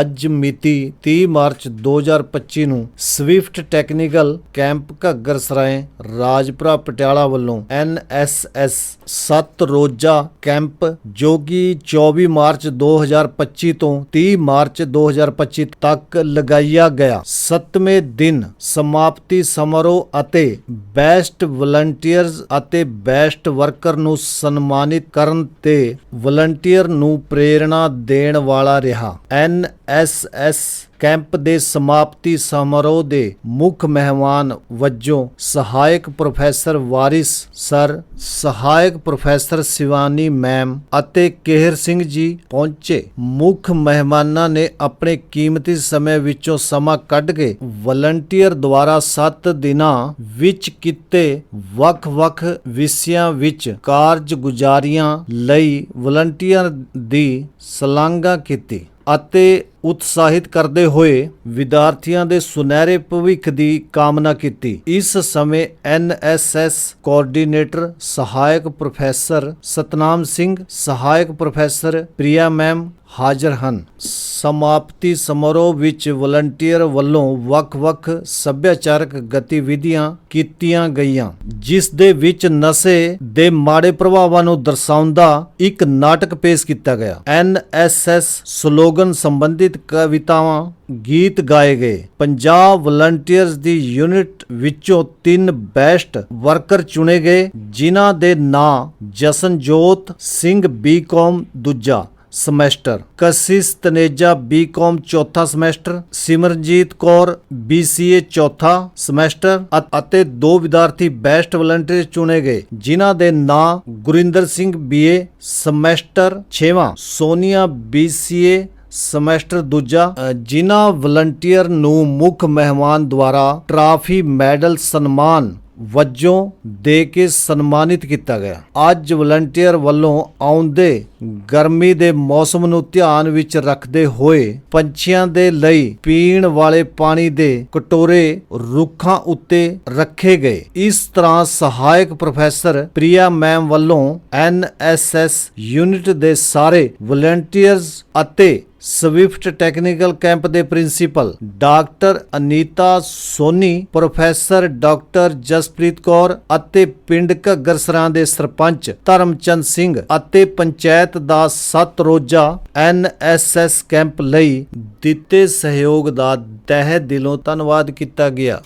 ਅੱਜ ਮਿਤੀ 30 ਮਾਰਚ 2025 ਨੂੰ Swift technical camp Ghaggar Sarai Rajpura Patiala ਵੱਲੋਂ ਐਨਐਸਐਸ 7 ਰੋਜ਼ਾ ਕੈਂਪ, ਜੋ ਕਿ 24 ਮਾਰਚ 2025 ਤੋਂ 30 ਮਾਰਚ 2025 ਤੱਕ ਲਗਾਇਆ ਗਿਆ। 7ਵੇਂ ਦਿਨ ਸਮਾਪਤੀ ਸਮਾਰੋਹ ਅਤੇ ਬੈਸਟ ਵਲੰਟੀਅਰਸ ਅਤੇ ਬੈਸਟ ਵਰਕਰ ਨੂੰ ਸਨਮਾਨਿਤ ਕਰਨ ਤੇ ਵਲੰਟੀਅਰ ਨੂੰ ਪ੍ਰੇਰਣਾ ਦੇਣ ਵਾਲਾ ਰਿਹਾ। ਐਨ ਐਨਐਸਐਸ ਕੈਂਪ ਦੇ ਸਮਾਪਤੀ ਸਮਾਰੋਹ ਦੇ ਮੁੱਖ ਮਹਿਮਾਨ ਵਜੋਂ ਸਹਾਇਕ ਪ੍ਰੋਫੈਸਰ ਵਾਰਿਸ, ਸਰ, ਸਹਾਇਕ ਪ੍ਰੋਫੈਸਰ ਸਿਵਾਨੀ ਮੈਮ ਅਤੇ ਕੇਹਰ ਸਿੰਘ ਜੀ ਪਹੁੰਚੇ। ਮੁੱਖ ਮਹਿਮਾਨਾਂ ਨੇ ਆਪਣੇ ਕੀਮਤੀ ਸਮੇਂ ਵਿੱਚੋਂ ਸਮਾਂ ਕੱਢ ਕੇ ਵਲੰਟੀਅਰ ਦੁਆਰਾ 7 ਦਿਨਾਂ ਵਿੱਚ ਕੀਤੇ ਵੱਖ-ਵੱਖ ਵਿਸ਼ਿਆਂ ਵਿੱਚ ਕਾਰਜਗੁਜ਼ਾਰੀਆਂ ਲਈ ਵਲੰਟੀਅਰ ਦੀ ਸ਼ਲਾਘਾ ਕੀਤੀ। ਅਤੇ ਉਤਸ਼ਾਹਿਤ ਕਰਦੇ ਹੋਏ ਵਿਦਿਆਰਥੀਆਂ ਦੇ ਸੁਨਹਿਰੇ ਭਵਿੱਖ ਦੀ ਕਾਮਨਾ ਕੀਤੀ। ਇਸ ਸਮੇਂ ਐਨਐਸਐਸ ਕੋਆਰਡੀਨੇਟਰ ਸਹਾਇਕ ਪ੍ਰੋਫੈਸਰ ਸਤਨਾਮ ਸਿੰਘ, ਸਹਾਇਕ ਪ੍ਰੋਫੈਸਰ ਪ੍ਰਿਆ ਮੈਮ ਹਾਜ਼ਰ ਹਨ। ਸਮਾਪਤੀ ਸਮਾਰੋਹ ਵਿੱਚ ਵਲੰਟੀਅਰ ਵੱਲੋਂ ਵੱਖ-ਵੱਖ ਸੱਭਿਆਚਾਰਕ ਗਤੀਵਿਧੀਆਂ ਕੀਤੀਆਂ ਗਈਆਂ, ਜਿਸ ਦੇ ਵਿੱਚ ਨਸ਼ੇ ਦੇ ਮਾੜੇ ਪ੍ਰਭਾਵਾਂ ਨੂੰ ਦਰਸਾਉਂਦਾ ਇੱਕ ਨਾਟਕ ਪੇਸ਼ ਕੀਤਾ ਗਿਆ। ਐਨਐਸਐਸ ਸਲੋਗਨ ਸੰਬੰਧਿਤ ਕਵਿਤਾਵਾਂ, ਗੀਤ ਗਾਏ ਗਏ। ਪੰਜਾਬ ਵਲੰਟੀਅਰਸ ਦੀ ਯੂਨਿਟ ਵਿੱਚੋਂ ਤਿੰਨ ਬੈਸਟ ਵਰਕਰ ਚੁਣੇ ਗਏ, ਜਿਨ੍ਹਾਂ ਦੇ ਨਾਂ ਜਸਨਜੋਤ ਸਿੰਘ ਬੀਕਾਮ ਦੂਜਾ ਸਮੈਸਟਰ। ਕਸਿਸ ਤਨੇਜਾ ਬੀਕਾਮ ਚੌਥਾ ਸਮੈਸਟਰ, ਸਿਮਰਨਜੀਤ ਕੌਰ BCA ਚੌਥਾ ਸਮੈਸਟਰ ਅਤੇ ਦੋ ਵਿਦਿਆਰਥੀ ਬੈਸਟ ਵਲੰਟੀਅਰ ਚੁਣੇ ਗਏ, ਜਿਨ੍ਹਾਂ ਦੇ ਨਾਂ ਗੁਰਿੰਦਰ ਸਿੰਘ BA ਸਮੈਸਟਰ 6ਵਾਂ ਸੋਨੀਆ BCA ਸਮੈਸਟਰ ਦੂਜਾ ਜਿਨ੍ਹਾਂ ਵਲੰਟੀਅਰ ਨੂੰ ਮੁੱਖ ਮਹਿਮਾਨ ਦੁਆਰਾ ਟਰਾਫੀ ਮੈਡਲ ਸਨਮਾਨ ਵਜੋਂ ਦੇ ਕੇ ਸਨਮਾਨਿਤ ਕੀਤਾ ਗਿਆ। ਅੱਜ ਵਲੰਟੀਅਰ ਵੱਲੋਂ ਆਉਂਦੇ ਗਰਮੀ ਦੇ ਮੌਸਮ ਨੂੰ ਧਿਆਨ ਵਿੱਚ ਰੱਖਦੇ ਹੋਏ ਪੰਛੀਆਂ ਦੇ ਲਈ ਪੀਣ ਵਾਲੇ ਪਾਣੀ ਦੇ ਕਟੋਰੇ ਰੁੱਖਾਂ ਉੱਤੇ ਰੱਖੇ ਗਏ। ਇਸ ਤਰ੍ਹਾਂ ਸਹਾਇਕ ਪ੍ਰੋਫੈਸਰ ਪ੍ਰਿਆ ਮੈਮ ਵੱਲੋਂ ਐਨਐਸਐਸ ਯੂਨਿਟ ਦੇ ਸਾਰੇ ਵਲੰਟੀਅਰਸ ਅਤੇ ਸਵਿਫਟ ਟੈਕਨੀਕਲ ਕੈਂਪ ਦੇ principal doctor Anita Soni, professor doctor Jaspreet Kaur ਅਤੇ ਪਿੰਡ ਘੱਗਰਸਰਾਂ ਦੇ ਸਰਪੰਚ ਧਰਮਚੰਦ ਸਿੰਘ ਅਤੇ ਪੰਚਾਇਤ ਦਾ ਸੱਤ ਰੋਜ਼ਾ ਐਨਐਸਐਸ ਕੈਂਪ ਲਈ ਦਿੱਤੇ ਸਹਿਯੋਗ ਦਾ ਤਹਿ ਦਿਲੋਂ ਧੰਨਵਾਦ ਕੀਤਾ ਗਿਆ।